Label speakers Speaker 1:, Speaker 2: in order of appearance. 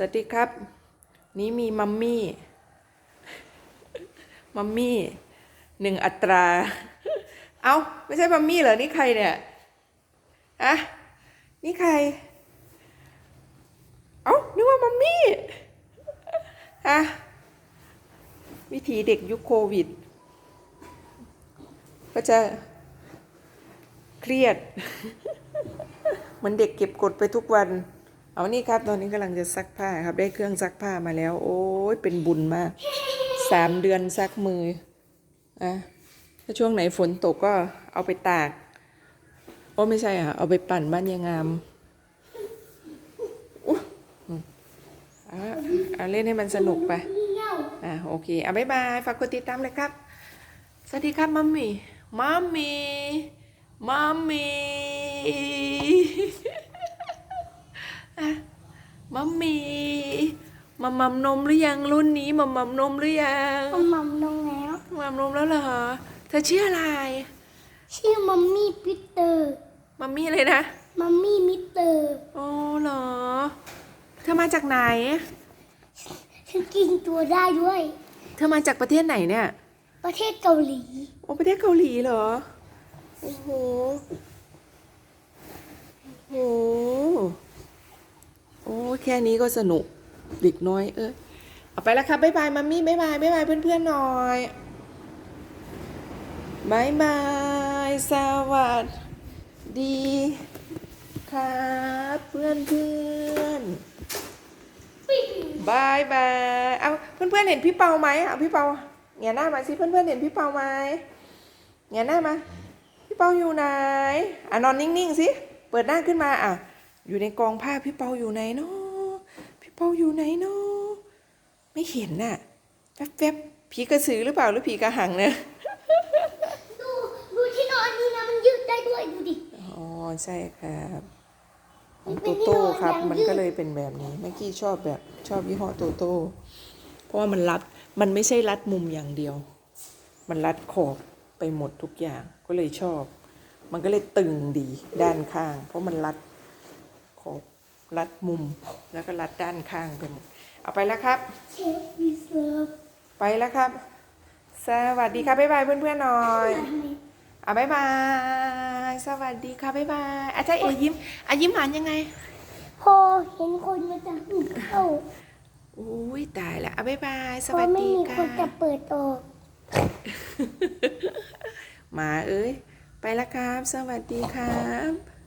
Speaker 1: สวัสดีครับ นี่มีมัมมี่ มัมมี่หนึ่งอัตรา เอ้า ไม่ใช่มัมมี่เหรอ นี่ใครเนี่ยอะนี่ใคร เอ้า นึกว่ามัมมี่อะวิธีเด็กยุคโควิด ก็จะเครียด เหมันเด็กเก็บกดไปทุกวัน เอานี่ครับตอนนี้กำลังจะซักผ้าครับ ได้เครื่องซักผ้ามาแล้ว โอ้ยเป็นบุญมากสามเดือนซักมืออะถ้าช่วงไหนฝนตกก็เอาไปตาก โอ้ไม่ใช่อะ เอาไปปั่นบ้านยายงามอะอะเล่นให้มันสนุกไปอะโอเคอะบ๊ายบายฝากกดติดตามเลยครับ สวัสดีครับมัมมี่มัมมี่มัมมี่ มัมมี่มัมมัมนมหรือยังรุ่นนี้มัมมัมนมหรือยัง
Speaker 2: มัมมัมลงแล้ว
Speaker 1: มัมนมแล้วเหรอเธอชื่ออะไร
Speaker 2: ชื่อมัมมี่พิเตอร์
Speaker 1: มัมมี่เลยนะ
Speaker 2: มัมมี่มิเตอร์
Speaker 1: โอ้เหรอ เธอมาจากไหน
Speaker 2: ฉันกินตัวได้ด้วย
Speaker 1: เธอมาจากประเทศไหนเนี่ย
Speaker 2: ประเทศเกาหลี
Speaker 1: โอ้ประเทศเกาหลีเหรอโอ้โหโอ้โหโอ้แค่นี้ก็สนุกเด็กน้อย เออเอาไปแล้วครับบ๊ายบายมัมมี่บ๊ายบายบ๊ายบายเพื่อนๆหน่อยบ๊ายบายสวัสดีครับเพื่อนเพื่อนบายบายเอาเพื่อนๆเห็นพี่เปาไหมเอาพี่เปาแงนหน้ามาสิเพื่อนๆเห็นพี่เปาไหมแงนหน้ามา พี่เปาอยู่ไหนอะนอนนิ่งๆสิเปิดหน้าขึ้นมาอะอยู่ในกองผ้าพี่เปาอยู่ไหนเนาะ เปาอยู่ไหนเนาะไม่เห็นน่ะแวบๆผีกระสือหรือเปล่าหรือผีกระหังเนี่ย
Speaker 2: ดูดูที่นอนนี่นะมันยืดได้ด้วยดูดิ
Speaker 1: อ๋อใช่ครับข
Speaker 2: มั
Speaker 1: อง
Speaker 2: นเป็
Speaker 1: โต
Speaker 2: น
Speaker 1: โต้ครับ
Speaker 2: ยี่ห้อ
Speaker 1: มัน
Speaker 2: อย่างยืด
Speaker 1: ก็เลยเป็นแบบนี้เมื่อกี้ชอบแบบชอบยี่ห้อโตโต้เพราะว่ามันรัดมันไม่ใช่รัดมุมอย่างเดียว มันรัดขอบไปหมดทุกอย่างก็เลยชอบ มันก็เลยตึงดีด้านข้าง เพราะมันรัดขอบ รัดมุม แล้วก็รัดด้านข้างไปหมดเอาไปแล้วครับ
Speaker 2: เชฟรีเซิร์ฟ
Speaker 1: ไปแล้วครับ สวัสดีครับบ๊ายบายเพื่อนๆหน่อยอะบ๊ายบาย สวัสดีค่ะบ๊ายบายอาจารย์เอยิ้มอะยิ้มหันยังไง
Speaker 2: พอเห็นคนมาจากหูเข้า
Speaker 1: อุ้ยตายละอะบ๊ายบายส
Speaker 2: พอ
Speaker 1: วัส
Speaker 2: ไม่
Speaker 1: ดี
Speaker 2: มีค
Speaker 1: ค่ะ
Speaker 2: นจะเปิดออก
Speaker 1: หมาเอ้ย ไปแล้วครับ สวัสดีครับ